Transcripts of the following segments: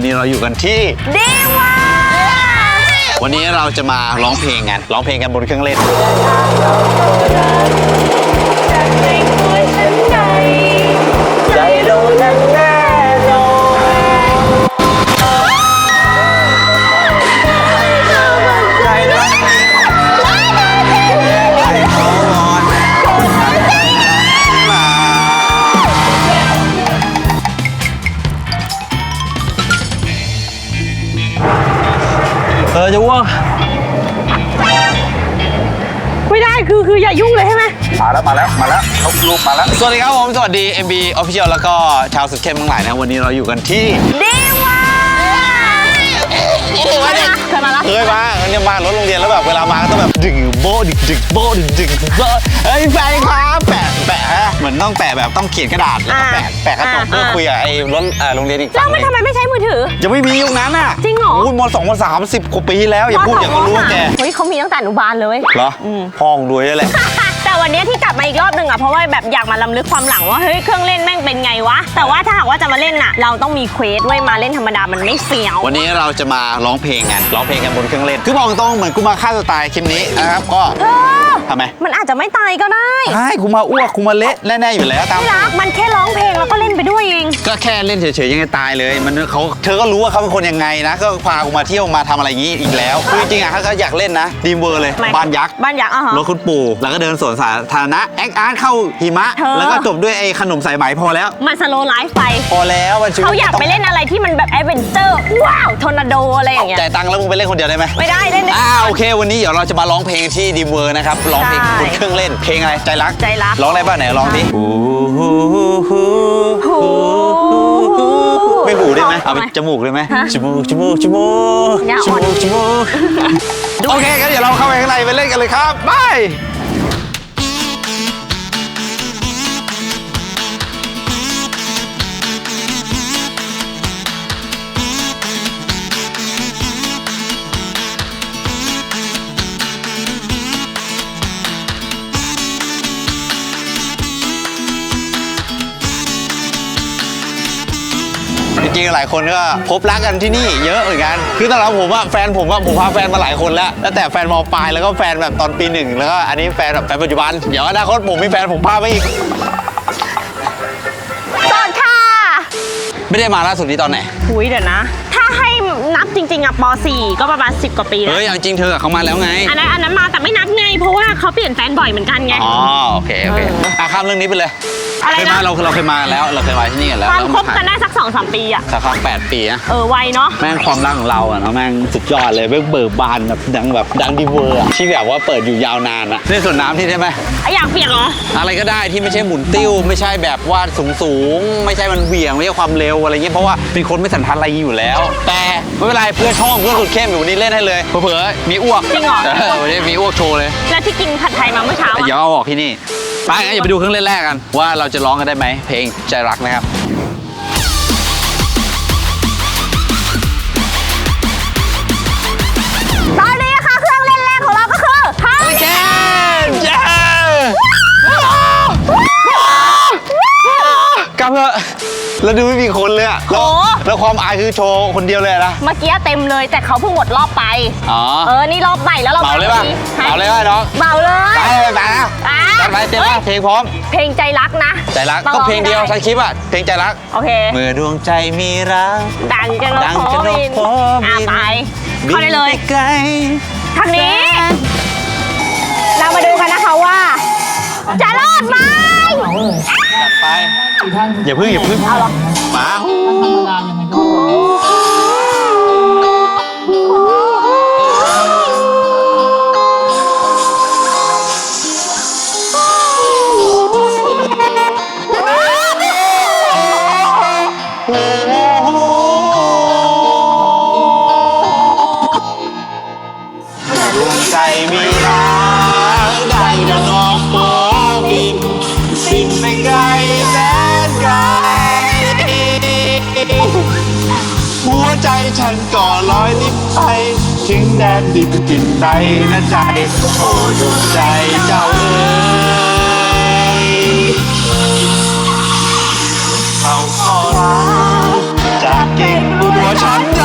วันนี้เราอยู่กันที่ ดีว่าวันนี้เราจะมาร้องเพลงกัน ร้องเพลงกันบนเครื่องเล่นในตัวฉันในใจโดนแน่น จะอ้วกไม่ได้คือคืออย่ายุ่งเลยใช่ไหมมาแล้วมาแล้วมาแล้วเขาลูกมาแล้ว สวัสดีครับผม สวัสดี MB Official แล้วก็ชาวสุดเข้มทั้งหลายนะ วันนี้เราอยู่กันที่ดีว่าเคยมาแล้วเคยมาเนี่ยมารถโรงเรียนแล้วแบบเวลามาก็ต้องแบบดึงโบะดึงดึงโบะดึงดึงโบะเฮ้ยแฟนครับแปะแปะฮะ เหมือนต้องแปะแบบต้องเขียนกระดาษแล้วก็แปะแปะกระจกเพื่อคุยกับไอ้รถเอ่อโรงเรียนอีกแล้วฝั่งหมันนึ่งทำไมไม่ใช้มือถือ ยังไม่มียุคนั้นอะจริงเหรอโอ้ยมสองมสามสิบกว่าปีแล้วอย่าพูดอย่างก็รู้ว่าแกเฮ้ยเขามีตั้งแต่อนุบาลเลย เหรออพ่อของรวยแล้วแหละ แต่วันนี้ที่กลับมาอีกรอบหนึ่งอะเพราะว่าแบบอยากมาลำลึกความหลังว่าเฮ้ยเครื่องเล่นแม่งเป็นไงวะ แต่ว่าถ้าหากว่าจะมาเล่นน่ะ เราต้องมีเควสไว้ยมาเล่นธรรมดามันไม่เฟี้ยว วันนี้เราจะมาร้องเพลงกันร้องเพลงกันบนเครื่องเล่น คือบอกตรงเหมือนกูมาฆ่าตัวตายคลิปนี้นะครับก็เออ ทำไมมันอาจจะไม่ตายก็ได้ใช่กูมาอ้วกกูมาเละแน่ๆอยู่แล้วตามไม่รักมันแค่ร้องเพลงแล้วก็เล่นไปด้วยเอง ก็แค่เล่นเฉยๆยังไงตายเลย มันเขาเธอก็รู้ว่าเขาเป็นคนยังไงนะ ก็พากูมาเที่ยวมาทำอะไรอย่างนี้อีกแล้วคือจริงๆอะเขาก็อยากเล่นนะดีมเวอร์เลยไม่บ้านยักษ์บ้านยักษ์อะฮะ รถคุณปู่แล้วก็เดินสวนสาธารณะแอคอาร์ตเข้าหิมะ เธอ แล้วก็จบด้วยไอ้ขนมสายไหมพอแล้ว มันสโลไลฟ์ไป พอแล้วมันชีวิตเขาอยากไปเล่นอะไรที่มันแบบแอดเวนเจอร์ว้าวทอร์นาโดอะไรอย่างเงี้ยจ่ายตังค์แล้วมึงไปเล่นคนเดียวได้ไหม ไม่ได้เล่นได้ อ่าโอเค วันนี้เดี๋ยวเราจะมาร้องเพลงที่ดีมเวอร์นะครับ ร้องเพลงใช่บนเครื่องเล่น เพลงอะไร ใจรัก ใจรัก ร้องอะไรบ้างไหนร้องดิไม่หูได้ไหมเอาไปจมูกได้ไหมฮะจมูกจมูกจมูกอย่าจอ่อนมูกจมูกโอเคงั้นเดี๋ยวเราเข้าไปข้างในไปเล่นกันเลยครับไปจ ริงๆหลายคนก็พบรักกันที่นี่เยอะเหมือนกัน คือตอนนั้นผมว่าแฟนผมว่าผมพาแฟนมาหลายคนแล้วตั้งแต่แฟนมปลายแล้วก็แฟนแบบตอนปีหนึ่งแล้วก็อันนี้แฟนแบบแฟนปัจจุบัน เดี๋ยวอนาคตผมมีแฟนผมพาไปอีกสดค่ะ ไม่ได้มาล่าสุดนี้ตอนไหน หุยเดี๋ยวนะ ถ้าให้ นับจริงๆอะป .4 ก็ประมาณ 10 กว่าปีแล้วเฮ้ยเอาจริงเธอกับเขามาแล้วไง อันนั้นอันนั้นมาแต่ไม่นับไง เพราะว่าเขาเปลี่ยนแฟนบ่อยเหมือนกันไง อ๋อโอเคโอเคเอออะข้ามเรื่องนี้ไปเลยอะไรเคยนะมาเราเราเคยมาแล้วเราเคยมาที่นี่กันแล้วความแล้วคมาบกันได้สักสองสามปีอะ สักพักแปดปีนะเออไวเนาะ แม่งความรักของเราอะเนาะแม่งสุดยอดเลยเบิกเบิกบานแบบดังแบบดังดีเวอร์อะที่แบบว่าเปิดอยู่ยาวนานอะเล่นสวนน้ำที่ได้ไหม อยากเปลี่ยนเหรอ อะไรก็ได้ที่ไม่ใช่หมุนติ้ว ไม่ใช่แบบว่าสูงสูงๆไม่ใช่มันเหวี่ยง ไม่ใช่ความเร็วอะไรเงี้ยเพราะว่าเป็นคนไม่สันทัดอะไรอยู่แล้ว แต่ไม่เป็นไรเพื่อนช่องเพื่อนสุดเข้มอยู่วันนี้เล่นให้เลยเผลอๆมีอ้วกจริงเหรอวันนี้มีอ้วกโชว์เลยแล้วที่กินผัดไทยมาเมื่อเช้าเดี๋ยวอะเอาออกที่นี่ไปงั้นอย่าไปดูเครื่องเล่นแรกกัน ว่าเราจะร้องกันได้ไหมเพลงใจรักนะครับตอนนี้นะคะเครื่องเล่นแรกของเราก็คือฮาเจมส์เจมส์กลับเถอะ แล้วดูไม่มีคนเลยอะแล้วแล้วความอายคือโชว์คนเดียวเลยอะนะ เมื่อกี้เต็มเลยแต่เขาเพิ่งหมดรอบไป อ๋อ เออ นี่รอบใหม่แล้วเราเมาเลยป่ะฮะเมาเลยป่ะน้องเมาเลย ไปเลยไปนะอะ จัดไปเต็มฮ้ป่ะยเพลงพร้อม เพลงใจรักนะใจรัก ต้องก็ร้องเพลงเดียวให้ได้ทั้งคลิปอะเพลงใจรัก โอเค เมื่อดวงใจมีรัก ดังจะนดังกโพจะนกบินโพบินอะไปเข้าได้เลยบินปไกลทางนี้เรา จะรอดไหมจัดไปอย่าพึ่งอย่าพึ่งเอาเหรอมา แดนดิบกินใจนะใจ โอ้ดวงใจเจ้าเอ๋ยเขาขอรักจากเก่งหัวฉันใจ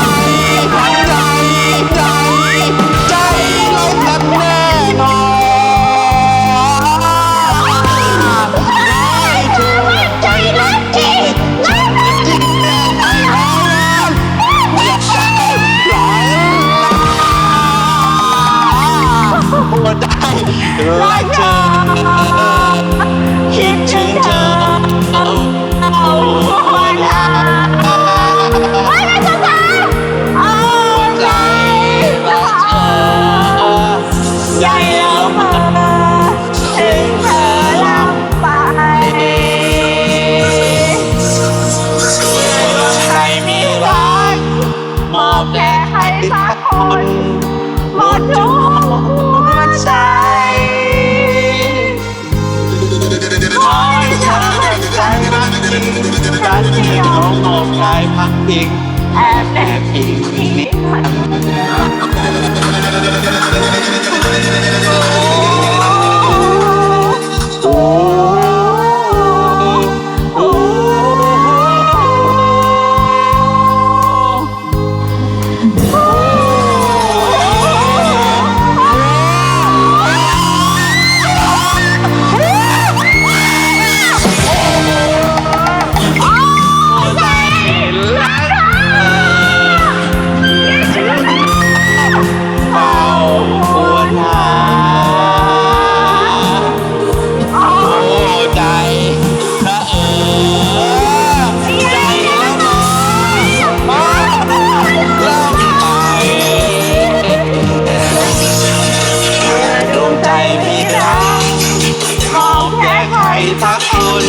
ทักคน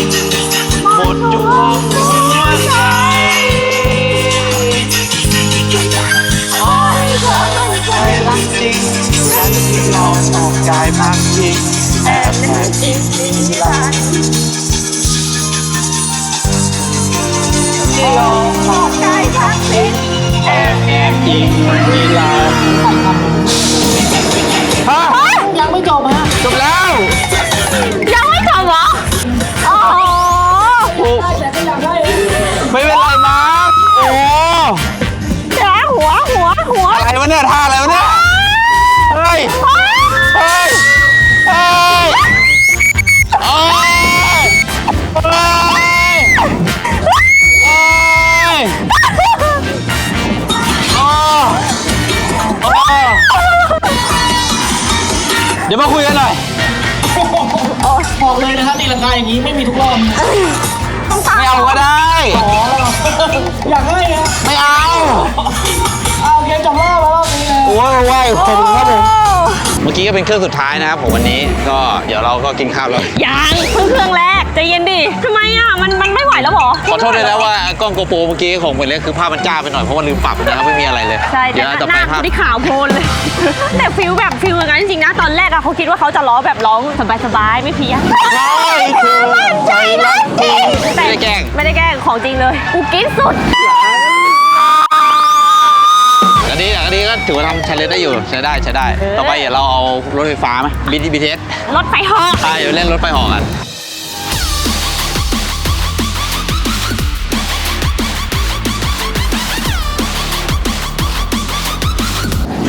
หมดดวงหัวใจขอให้เธอมั่นใจรักจริงฉันที่ยอมออกกายพักพิงแอบแอบอิงอิงรักที่ยอมออกกายพักพิงแอบแอบอิงอิงรัก อะไรวะเนี่ยท่าอะไรวะเนี่ยเฮ้ยเฮ้ยเฮ้ยโอ้ยเฮ้ยโอ้ยโอ้โอ้เดี๋ยวมาคุยกันหน่อย บอกเลยนะฮะตีลังกาอย่างนี้ไม่มีทุกรอบไม่เอาก็ได้อ๋ออยากให้ฮะไม่เอา เอาโอเคจบรอบแล้วรอบนี้นะโอ้ยไหวขอบคุณครับผมเมื่อกี้ก็เป็นเครื่องสุดท้ายนะครับผมวันนี้ก็เดี๋ยวเราก็กินข้าวแล้วยังเพิ่งเครื่องแรกใจเย็นดิทำไมอะมันมันไม่ไหวแล้วเหรอขอโทษด้วยนะว่ากล้องโกโปรเมื่อกี้ของผมเนี่ยคือภาพมันจ้าไปหน่อยเพราะว่าลืมปรับนะครับไม่มีอะไรเลยใช่แต่เดี๋ยวเราจะหไปน้าภาพที่ขาวโพลนเลยแต่ฟิลแบบฟิลอย่างนั้นจริงๆนะตอนแรกอะเขาคิดว่าเขาจะร้องแบบร้องสบายๆไม่เพี้ยนใช่คือใจรักจริงไม่ได้แกล้งไม่ได้แกล้งของจริงเลยกูกินสุด อันนี้อันนี้ก็ถือว่าทำชาเลนจ์ได้อยู่ใช้ได้ใช้ได้ ต่อไปเดี๋ยวเราเอารถไฟฟ้าไหมบีทีบีเทสรถไฟเหอกใช่เดี๋ยวเล่นรถไฟเหอกัน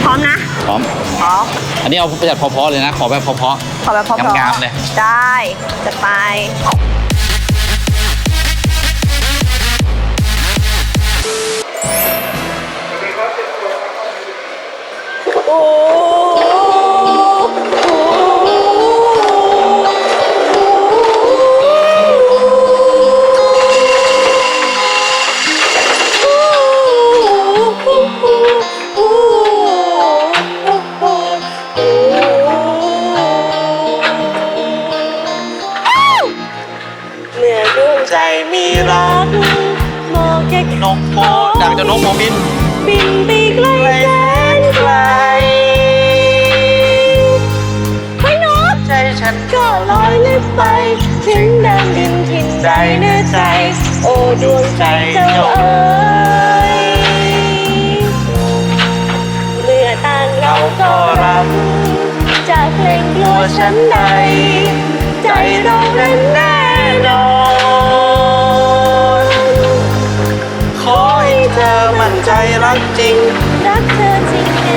พร้อมนะพร้อม พร้อมอันนี้เอาประหยัดพอๆเลยนะ ขอแบบพอขอแบบพร้อมงามๆเลย ได้จะไป โอ้เมื่อดวงใจมีรักมองแค่ๆนกโพดังจะนกโพบิน บินไป ลอยลิบไป ถึงดังดินทินใดเนื้อใจ โอ้ดวงใจเจ้าเอ๋ยเมื่อต่างเราก็รักจากเพลงกลัวฉันใด ใจเรานั้นแน่นอน ขอให้เธอมั่นใจรักจริง รักเธอจริงแน่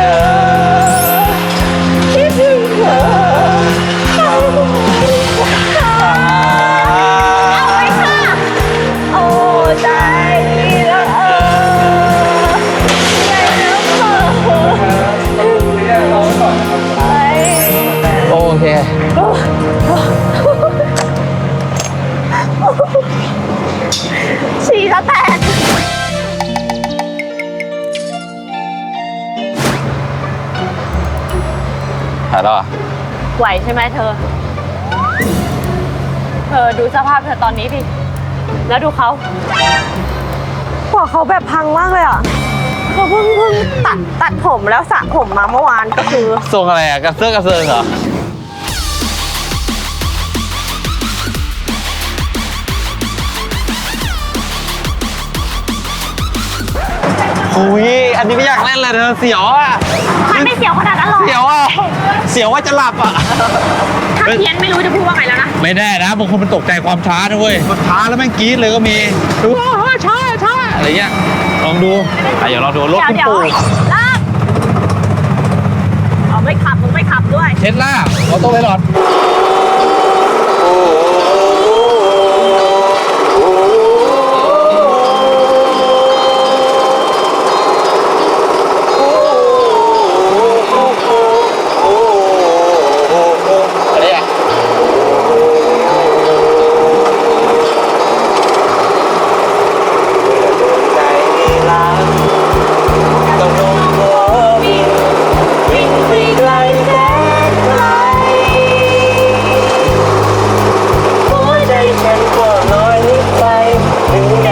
ธ ไหวใช่ไหมเธอ เธอดูสภาพเธอตอนนี้ดิ แล้วดูเขาหัวเขาแบบพังมากเลยอะเขาเพิ่งเพิ่งตัดตัดผมแล้วสระผมมาเมื่อวานก็คือ ทรงอะไรอะกระเซาะกระเซิงเหรอ หุยอันนี้ไม่อยากเล่นเลยเธอเสียวอะมันไม่เสียวขนาดนั้นหรอกเสียวอะเสียวว่าจะหลับอะถ้าเพี้ยนไม่รู้จะพูดว่าไงแล้วนะไม่แน่นะบางคนมันตกใจความช้านะเว้ยมันช้าแล้วแม่งกรี๊ดเลยก็มีดูว่าช้าช้าอะไรเงี้ยลองดูอะเดี๋ยวลองดูรถเดี๋ยวคุณเดี๋ยวปู่ลากเอาไม่ขับมึงไม่ขับด้วยเทสลาออโต้ไพลอต ต้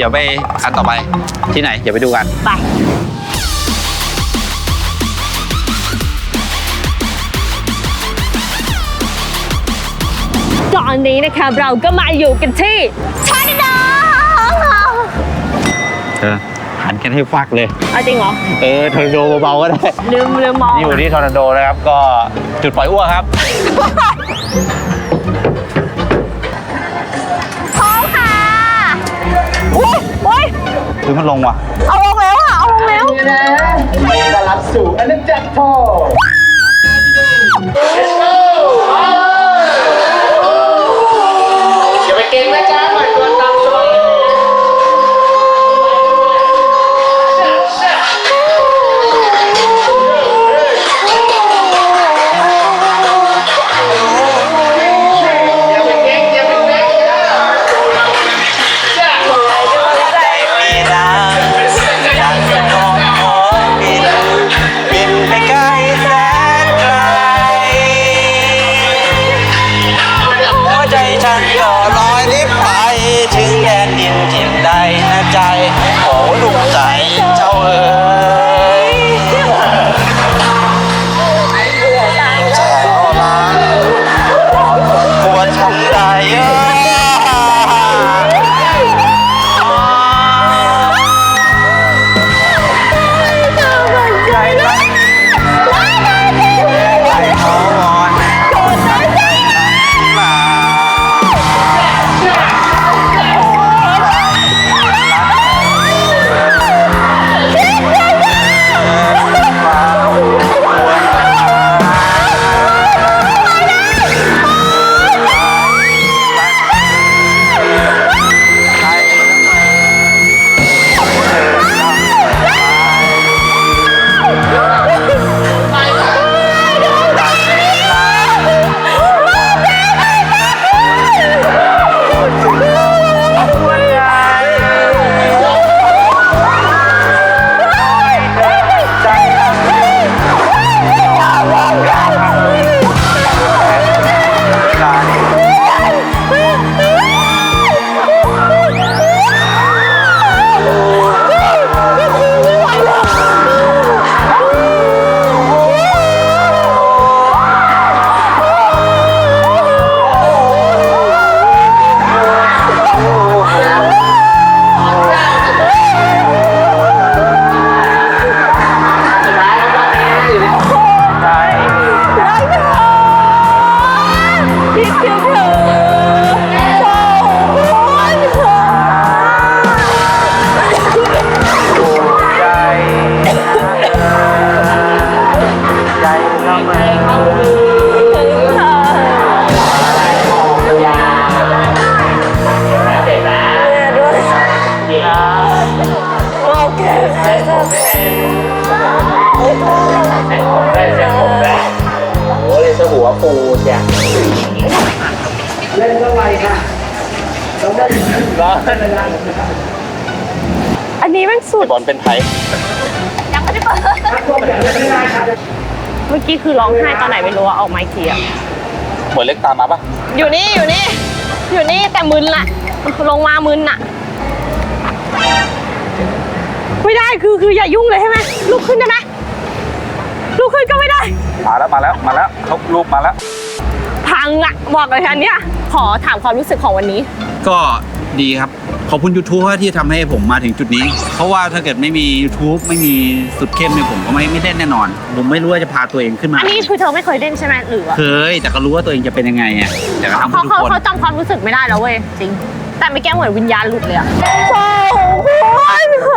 ดี๋ยวไปอันต่อไปที่ไหน เดี๋ยวไปดูกัน ไปตอนนี้นะคะเราก็มาอยู่กันที่ชาดิดองเออหันกันให้ฟักเลย เอาจริงเหรอ เออทอร์นาโดเบาๆก็ได้ ลืมลืมมอง นี่อยู่ที่ทอร์นาโดนะครับ ก็จุดปล่อยอ้วกครับ คือมันลงว่ะ เอาลงแล้วอะ เอาลงแล้วต้อนรับสู่อาณาจักรพ่ออ เสร็จผมได้โอ้เลยสหัวฟูจ้ะเล่นเท่าไหร่ค่ะต้องได้ร้อนอันนี้แมันสุดบอลเป็นไทยยังไม่ได้เปิดเมื่อกี้คือร้องไห้ตอนไหนไม่รู้อะออกมาอีกทีอะหมวยเล็กตามมาปะอยู่นี่อยู่นี่ อยู่นี่แต่มึนละลงมามึนอะไม่ได้คือคืออย่ายุ่งเลยใช่ไหมลุกขึ้นได้ไหม ลุกขึ้นก็ไม่ได้ มาแล้วมาแล้วมาแล้วเขาลูกมาแล้ว พังอะบอกเลยอันเนี้ยขอถามความรู้สึกของวันนี้ ก็ดีครับ ขอบคุณ YouTube ที่ทำให้ผมมาถึงจุดนี้ เพราะว่าถ้าเกิดไม่มี YouTube ไม่มีสุดเข้มเนี่ยผมก็ไม่ไม่เล่นแน่นอน ผมไม่รู้ว่าจะพาตัวเองขึ้นมา อันนี้คือเธอไม่เคยเล่นใช่ไหมหรือว่าเคย แต่ก็รู้ว่าตัวเองจะเป็นยังไงอะแต่ก็ทำเขาเพื่อทุกเขาคนเขาจำความรู้สึกไม่ได้แล้วเว้ยจริง แต่ไม่แก้เหมือนวิญญาณหลุดเลยอะสองค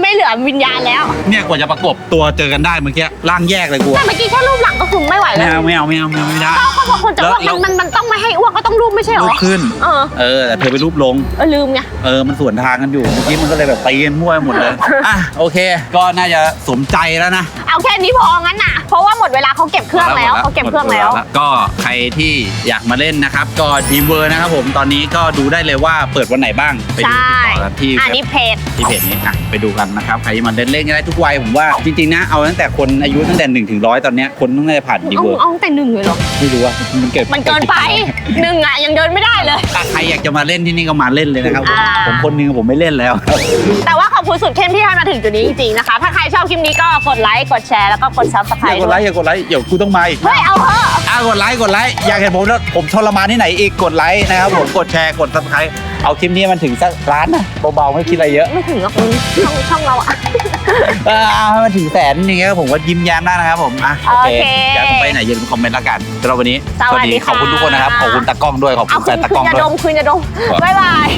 ไม่เหลือวิญญาณแล้วเนี่ยกว่าจะประกบตัวเจอกันได้เมื่อกี้ร่างแยกเลยกูแต่เมื่อกี้แค่รูปหลังก็คือไม่ไหวไม่แล้วเอาไม่เอาไม่เอาไม่เอาไม่ได้ เขาเขาบอกคนจะอ้วกแล้ว มันมันมันต้องไม่ให้อ้วกก็ต้องรูปไม่ใช่เหรรูอ ปขึ้น เออ เออแต่เธอไปรูปลง เออลืมไง เออ มันสวนทางกันอยู่ เมื่อกี้มันก็เลยแบบตีกันมั่วไปหมดเลย อะ โอเค ก็น่าจะสมใจแล้วนะ เอาแค่นี้พองั้นน่ะ เพราะว่าหมดเวลาเขาเก็บเครื่องแล้วเขาเก็บเครื่องแล้วหมดเาก็ใครที่อยากมาเล่นนะครับ ก็ทีมเวอร์นะครับผมตอนนี้ก็ดูได้เลยว่าเปิดวันไหนบ้างไปดูใช่ติดต่อกันที่อันเว็นี้บเพจที่เพจนี้อะไปดูกันนะครับใครที่มาเล่นเล่นกันได้ทุกวัยผมว่าจริงๆนะเอาตั้งแต่คนอายุตั้งแต่1นถึงร้อยตอนเนี้ยคนต้องได้ผ่านทีมเอาเวอร์เอาแต่หนึ่งเลยเหรอไม่รู้ว่ามันเกิดมันเกินไปหนึ่งอะยังเดินไม่ได้เลยถ้าใครอยากจะมาเล่นที่นี่ก็มาเล่นเลยนะครับผมอ่าผมคนนึงผมไม่เล่นแล้ว แต่ว่าขอบคุณสุดเข้มที่ให้มาถึงจุดนี้จริงๆนะคะ ถ้าใครชอบคลิปนี้ก็กดไลค์กดแชร์แล้วก็กดซับสไครอย่าต์กดด้ไลวยค์อย่ากดไลค์เดี๋ยวกูต้องมาอีก เฮ้ยเอาเถอะอะกดไลค์กดไลค์อยากเห็นผมแล้วผมทรมานที่ไหนอีกกดไลค์นะครับผมกดแชร์กดซับสไครต์เอาคลิปนี้มันถึงสักล้านนะเบาๆไม่คิดอะไรเยอะไม่ถึงหรอกมึงช่องช่องเราอะ เออเอาให้มันถึงแสนอย่างเงี้ยผมว่ายิ้มแย้มได้นะครับผมอะโอเคโอเคอยากไปไหนอย่าลืมคอมเมนต์ละกันสำหรับวันนี้สวัสดีขอบคุณทุกคนนะครับค่ะขอบคุณตากล้องด้วยขอบเอาคุณคืแฟนนตาคืกล้อนงยาด้ดวย มคืนยาดมครับบ๊ายบาย